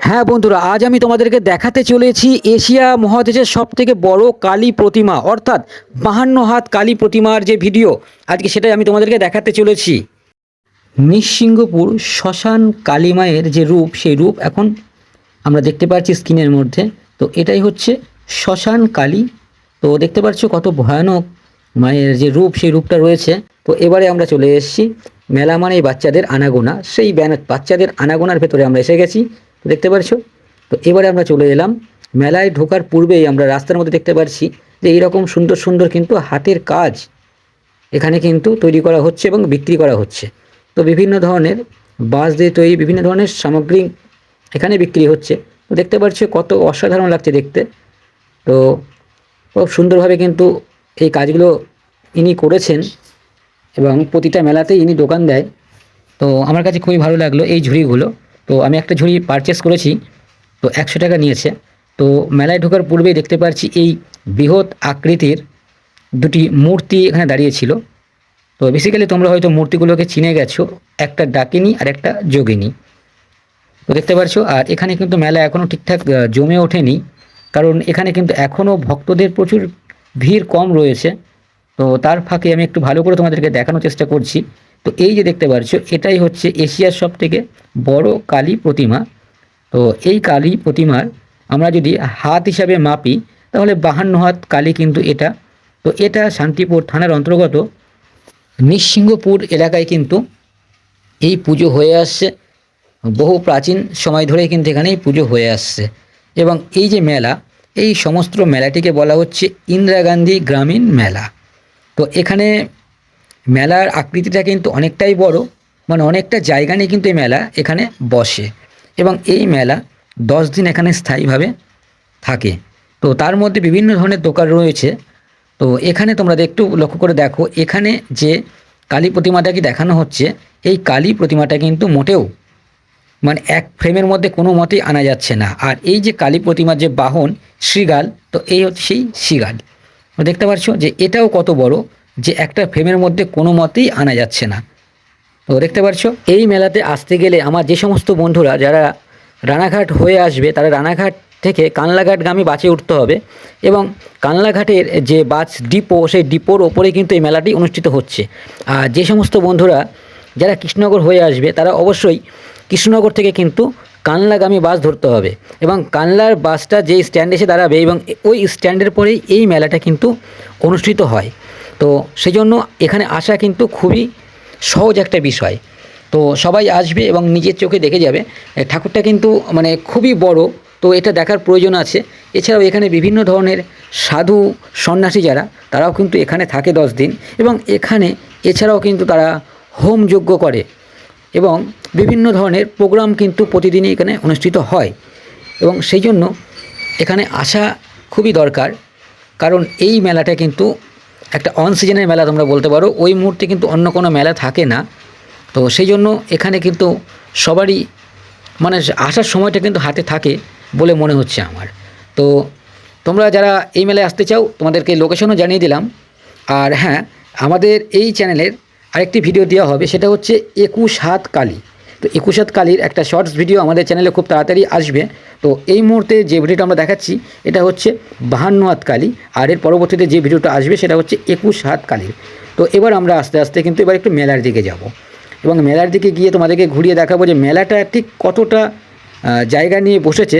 হ্যাঁ বন্ধুরা, আজ আমি তোমাদেরকে দেখাতে চলেছি এশিয়া মহাদেশের সব থেকে বড় কালী প্রতিমা, অর্থাৎ বাহান্ন হাত কালী প্রতিমার যে ভিডিও। আজকে সেটাই আমি তোমাদেরকে দেখাতে চলেছি। নিঃসিংহপুর শ্মশান কালী মায়ের যে রূপ, সেই রূপ এখন আমরা দেখতে পাচ্ছি স্ক্রিনের মধ্যে। তো এটাই হচ্ছে শ্মশান কালী। তো দেখতে পাচ্ছ কত ভয়ানক মায়ের যে রূপ, সেই রূপটা রয়েছে। তো এবারে আমরা চলে এসেছি মেলা মানেই বাচ্চাদের আনাগোনা। সেই ব্যান- বাচ্চাদের আনাগোনার ভেতরে আমরা এসে গেছি। দেখতে পাচ্ছ তো এবারে আমরা চলে এলাম। মেলায় ঢোকার পূর্বেই আমরা রাস্তার মধ্যে দেখতে পাচ্ছি যে এইরকম সুন্দর সুন্দর কিন্তু হাতের কাজ এখানে কিন্তু তৈরি করা হচ্ছে এবং বিক্রি করা হচ্ছে। তো বিভিন্ন ধরনের বাঁশ দিয়ে তৈরি বিভিন্ন ধরনের সামগ্রী এখানে বিক্রি হচ্ছে। তো দেখতে পাচ্ছ কত অসাধারণ লাগছে দেখতে। তো খুব সুন্দরভাবে কিন্তু এই কাজগুলো ইনি করেছেন এবং প্রতিটা মেলাতেই ইনি দোকান দেয়। তো আমার কাছে খুবই ভালো লাগল এই ঝুড়িগুলো। তো আমি একটা ঝুড়ি পারচেস করেছি, তো একশো টাকা নিয়েছে। তো মেলায় ঢোকার পূর্বেই দেখতে পাচ্ছি এই বৃহৎ আকৃতির দুটি মূর্তি এখানে দাঁড়িয়েছিল তো বেসিক্যালি তোমরা হয়তো মূর্তিগুলোকে চিনে গেছো, একটা ডাকিনী আর একটা যোগিনী। তো দেখতে পাচ্ছো আর এখানে কিন্তু মেলা এখনও ঠিকঠাক জমে ওঠেনি, কারণ এখানে কিন্তু এখনও ভক্তদের প্রচুর ভিড় কম রয়েছে। তো তার ফাঁকে আমি একটু ভালো করে তোমাদেরকে দেখানোর চেষ্টা করছি। তো এই যে দেখতে পাচ্ছ, এটাই হচ্ছে এশিয়ার সব থেকে বড় কালী প্রতিমা। তো এই কালী প্রতিমার আমরা যদি হাত হিসাবে মাপি, তাহলে বাহান্ন হাত কালী কিন্তু এটা। তো এটা শান্তিপুর থানার অন্তর্গত নিঃসিংহপুর এলাকায় কিন্তু এই পুজো হয়ে আসছে। বহু প্রাচীন সময় ধরেই কিন্তু এখানে এই পুজো হয়ে আসছে। এবং এই যে মেলা, এই সমস্ত মেলাটিকে বলা হচ্ছে ইন্দিরা গান্ধী গ্রামীণ মেলা। তো এখানে মেলার আকৃতিটা কিন্তু অনেকটাই বড় মানে অনেকটা জায়গা নিয়ে কিন্তু এই মেলা এখানে বসে এবং এই মেলা দশ দিন এখানে স্থায়ীভাবে থাকে। তো তার মধ্যে বিভিন্ন ধরনের দোকান রয়েছে। তো এখানে তোমরা একটু লক্ষ্য করে দেখো, এখানে যে কালী প্রতিমাটাকে দেখানো হচ্ছে, এই কালী প্রতিমাটা কিন্তু মোটেও মানে এক ফ্রেমের মধ্যে কোনো মতেই আনা যাচ্ছে না। আর এই যে কালী প্রতিমার যে বাহন শ্রীগাল তো এই হচ্ছে সেই শ্রীগাল দেখতে পাচ্ছ যে এটাও কত বড় যে একটা ফ্রেমের মধ্যে কোনো মতেই আনা যাচ্ছে না। তো দেখতে পাচ্ছ, এই মেলাতে আসতে গেলে আমার যে সমস্ত বন্ধুরা যারা রানাঘাট হয়ে আসবে, তারা রানাঘাট থেকে কানলাঘাটগামী বাসে উঠতে হবে এবং কানলাঘাটের যে বাস ডিপো, সেই ডিপোর ওপরে কিন্তু এই মেলাটি অনুষ্ঠিত হচ্ছে। আর যে সমস্ত বন্ধুরা যারা কৃষ্ণনগর হয়ে আসবে, তারা অবশ্যই কৃষ্ণনগর থেকে কিন্তু কানলাগামী বাস ধরতে হবে এবং কানলার বাসটা যে স্ট্যান্ডে এসে দাঁড়াবে এবং ওই স্ট্যান্ডের পরেই এই মেলাটা কিন্তু অনুষ্ঠিত হয়। তো সেই জন্য এখানে আসা কিন্তু খুবই সহজ একটা বিষয়। তো সবাই আসবে এবং নিজের চোখে দেখে যাবে। ঠাকুরটা কিন্তু মানে খুবই বড়, তো এটা দেখার প্রয়োজন আছে। এছাড়াও এখানে বিভিন্ন ধরনের সাধু সন্ন্যাসী যারা, তারাও কিন্তু এখানে থাকে দশ দিন এবং এখানে এছাড়াও কিন্তু তারা হোম যজ্ঞ করে এবং বিভিন্ন ধরনের প্রোগ্রাম কিন্তু প্রতিদিনই এখানে অনুষ্ঠিত হয় এবং সেই জন্য এখানে আসা খুবই দরকার। কারণ এই মেলাটা কিন্তু একটা অন সিজনের মেলা তোমরা বলতে পারো। ওই মুহূর্তে কিন্তু অন্য কোনো মেলা থাকে না। তো সেই জন্য এখানে কিন্তু সবারই মানে আসার সময়টা কিন্তু হাতে থাকে বলে মনে হচ্ছে আমার। তো তোমরা যারা এই মেলায় আসতে চাও, তোমাদেরকে লোকেশনও জানিয়ে দিলাম। আর হ্যাঁ আমাদের এই চ্যানেলের আরেকটি ভিডিও দেওয়া হবে, সেটা হচ্ছে একুশ হাত কালী। তো একুশ হাত কালীর একটা শর্টস ভিডিও আমাদের চ্যানেলে খুব তাড়াতাড়ি আসবে। তো এই মুহূর্তে যে ভিডিওটা আমরা দেখাচ্ছি, এটা হচ্ছে বাহান্ন হাত কালী আর এর পরবর্তীতে যে ভিডিওটা আসবে সেটা হচ্ছে একুশ হাত কালীর। তো এবার আমরা আস্তে আস্তে কিন্তু এবার একটু মেলার দিকে যাব। এবং মেলার দিকে গিয়ে তোমাদেরকে ঘুরিয়ে দেখাবো যে মেলাটা ঠিক কতটা জায়গা নিয়ে বসেছে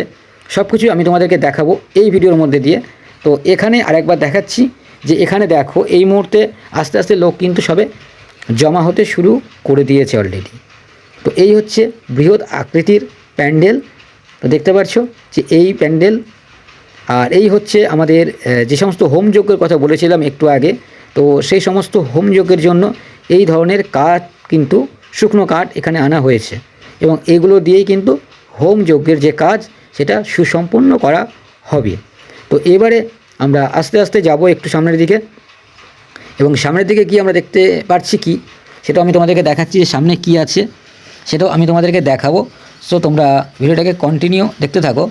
সব কিছুই আমি তোমাদেরকে দেখাবো এই ভিডিওর মধ্যে দিয়ে। তো এখানে আরেকবার দেখাচ্ছি যে এখানে দেখো, এই মুহূর্তে আস্তে আস্তে লোক কিন্তু সবে জমা হতে শুরু করে দিয়েছে অলরেডি তো এই হচ্ছে বৃহৎ আকৃতির প্যান্ডেল। তো দেখতে পাচ্ছ যে এই প্যান্ডেল, আর এই হচ্ছে আমাদের যে সমস্ত হোম যজ্ঞের কথা বলেছিলাম একটু আগে, তো সেই সমস্ত হোম যজ্ঞের জন্য এই ধরনের কাঠ কিন্তু শুকনো কাঠ এখানে আনা হয়েছে। এবং এগুলো দিয়েই কিন্তু হোম যজ্ঞের যে কাজ, সেটা সুসম্পন্ন করা হবে। তো এবারে আমরা আস্তে আস্তে যাব একটু সামনের দিকে। এবং সামনের দিকে গিয়ে আমরা দেখতে পাচ্ছি কি সেটাও আমি তোমাদেরকে দেখাচ্ছি যে সামনে কি আছে। সেটাও আমি তোমাদেরকে দেখাবো। সো তোমরা ভিডিওটাকে কন্টিনিউ দেখতে থাকো।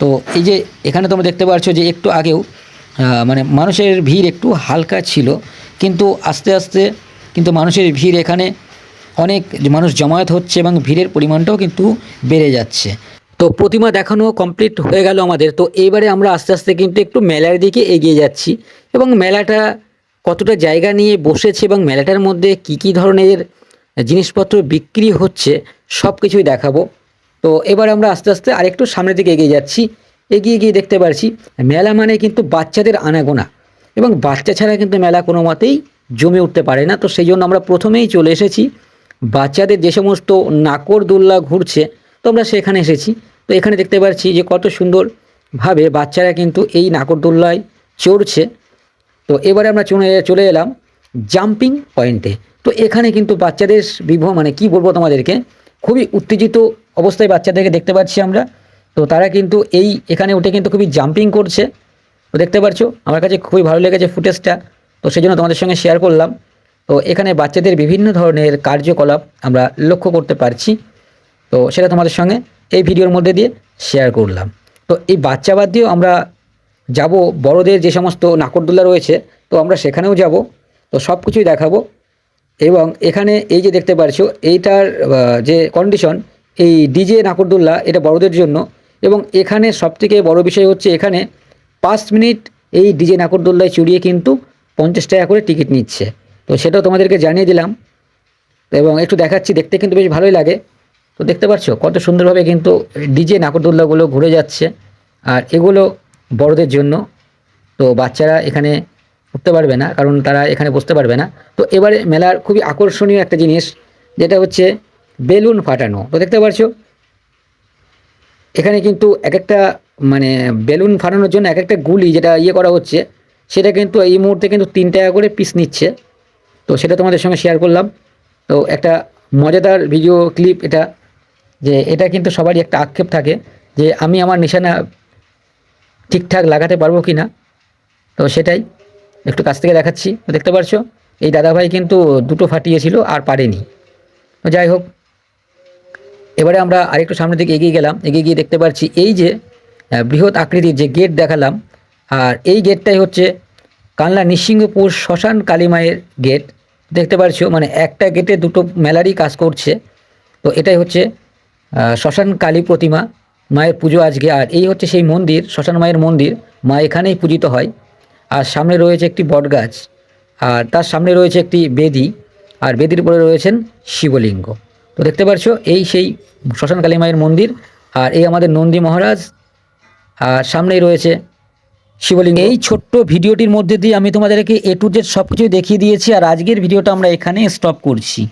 তো, এই যে এখানে তোমরা দেখতে পাচ্ছ যে একটু আগেও মানে মানুষের ভিড় একটু হালকা ছিল। কিন্তু আস্তে আস্তে কিন্তু মানুষের ভিড় এখানে অনেক মানুষ জমায়েত হচ্ছে এবং ভিড়ের পরিমাণটাও কিন্তু বেড়ে যাচ্ছে। তো, প্রতিমা দেখানো কমপ্লিট হয়ে গেল আমাদের। তো এইবারে আমরা আস্তে আস্তে কিন্তু একটু মেলার দিকে এগিয়ে যাচ্ছি। এবং মেলাটা কতটা জায়গা নিয়ে বসেছে এবং মেলাটার মধ্যে কি কি ধরনের জিনিসপত্র বিক্রি হচ্ছে সব কিছুই দেখাবো। তো এবার আমরা আস্তে আস্তে আরেকটু সামনের দিকে এগিয়ে যাচ্ছি। এগিয়ে গিয়ে দেখতে পারছি, মেলা মানে কিন্তু বাচ্চাদের আনাগোনা। এবং বাচ্চা ছাড়া কিন্তু মেলা কোনো মতেই জমে উঠতে পারে না। তো সেই জন্য আমরা প্রথমেই চলে এসেছি। বাচ্চাদের যে সমস্ত নাকরদোল্লা ঘুরছে, তো আমরা সেখানে এসেছি। তো এখানে দেখতে পাচ্ছি যে কত সুন্দরভাবে বাচ্চারা কিন্তু এই নাকরদোল্লায় চড়ছে। তো এবারে আমরা চলে চলে এলাম জাম্পিং পয়েন্টে। তো এখানে কিন্তু বাচ্চাদের বিভ মানে কি বলব তোমাদেরকে? খুবই উত্তেজিত অবস্থায় বাচ্চাদেরকে দেখতে পাচ্ছি আমরা। তো তারা কিন্তু এই এখানে উঠে কিন্তু খুবই জাম্পিং করছে। তো দেখতে পাচ্ছ, আমার কাছে খুবই ভালো লেগেছে ফুটেজটা। তো সেই জন্য তোমাদের সঙ্গে শেয়ার করলাম। তো এখানে বাচ্চাদের বিভিন্ন ধরনের কার্যকলাপ আমরা লক্ষ্য করতে পারছি। তো সেটা তোমাদের সঙ্গে এই ভিডিওর মধ্যে দিয়ে শেয়ার করলাম। তো এই বাচ্চা বাদ দিয়েও আমরা যাব, বড়দের যে সমস্ত নাকরদোল্লা রয়েছে, তো আমরা সেখানেও যাব। তো সব কিছুই দেখাবো। এবং এখানে এই যে দেখতে পারছ, এইটার যে কন্ডিশন এই ডিজে নাকরদোল্লা এটা বড়দের জন্য। এবং এখানে সবথেকে বড় বিষয় হচ্ছে এখানে পাঁচ মিনিট এই ডিজে নাকরদোল্লায় চড়িয়ে কিন্তু পঞ্চাশ টাকা করে টিকিট নিচ্ছে। তো সেটাও তোমাদেরকে জানিয়ে দিলাম। এবং একটু দেখাচ্ছি, দেখতে কিন্তু বেশ ভালোই লাগে। তো দেখতে পাচ্ছ কত সুন্দরভাবে কিন্তু ডিজে নাকরদোল্লাগুলো ঘুরে যাচ্ছে। আর এগুলো বড়দের জন্য। তো বাচ্চারা এখানে উঠতে পারবে না, কারণ তারা এখানে বসতে পারবে না। তো এবারে মেলার খুবই আকর্ষণীয় একটা জিনিস, যেটা হচ্ছে বেলুন ফাটানো। তো দেখতে পাচ্ছ, এখানে কিন্তু এক একটা মানে বেলুন ফাটানোর জন্য এক একটা গুলি যেটা ইয়ে করা হচ্ছে, সেটা কিন্তু এই মুহূর্তে কিন্তু তিন টাকা করে পিস নিচ্ছে। তো সেটা তোমাদের সঙ্গে শেয়ার করলাম। তো একটা মজাদার ভিডিও ক্লিপ এটা, যে এটা কিন্তু সবারই একটা আক্ষেপ থাকে, যে আমি আমার নিশানা ঠিকঠাক লাগাতে পারব কি না তো সেটাই। একটু কাছ থেকে দেখাচ্ছি। দেখতে পারছ, এই দাদাভাই কিন্তু দুটো ফাটিয়েছিল আর পারেনি। যাই হোক, এবারে আমরা আরেকটু সামনের দিকে এগিয়ে গেলাম, এগিয়ে গিয়ে দেখতে পাচ্ছি এই যে বৃহৎ আকৃতির যে গেট দেখালাম, আর এই গেটটাই হচ্ছে কানলা নিসিংহপুর শ্মশান কালীমায়ের গেট। দেখতে পাচ্ছ মানে একটা গেটে দুটো মেলারই কাজ করছে। তো এটাই হচ্ছে শ্মশান কালী প্রতিমা, মায়ের পুজো আজকে। আর এই হচ্ছে সেই মন্দির, শ্মশান মায়ের মন্দির, মা এখানেই পূজিত হয়। আর সামনে রয়েছে একটি বটগাছ, আর তার সামনে রয়েছে একটি বেদি, আর বেদির উপরে রয়েছেন শিবলিঙ্গ। তো দেখতে পাচ্ছ, এই সেই শ্মশান কালী মায়ের মন্দির, আর এই আমাদের নন্দী মহারাজ, আর সামনেই রয়েছে শিবলিঙ্গ। এই ছোট্ট ভিডিওটির মধ্যে দিয়ে আমি তোমাদেরকে এ টু জেড সব কিছু দেখিয়ে দিয়েছি, আর আজকের ভিডিওটা আমরা এখানে স্টপ করছি।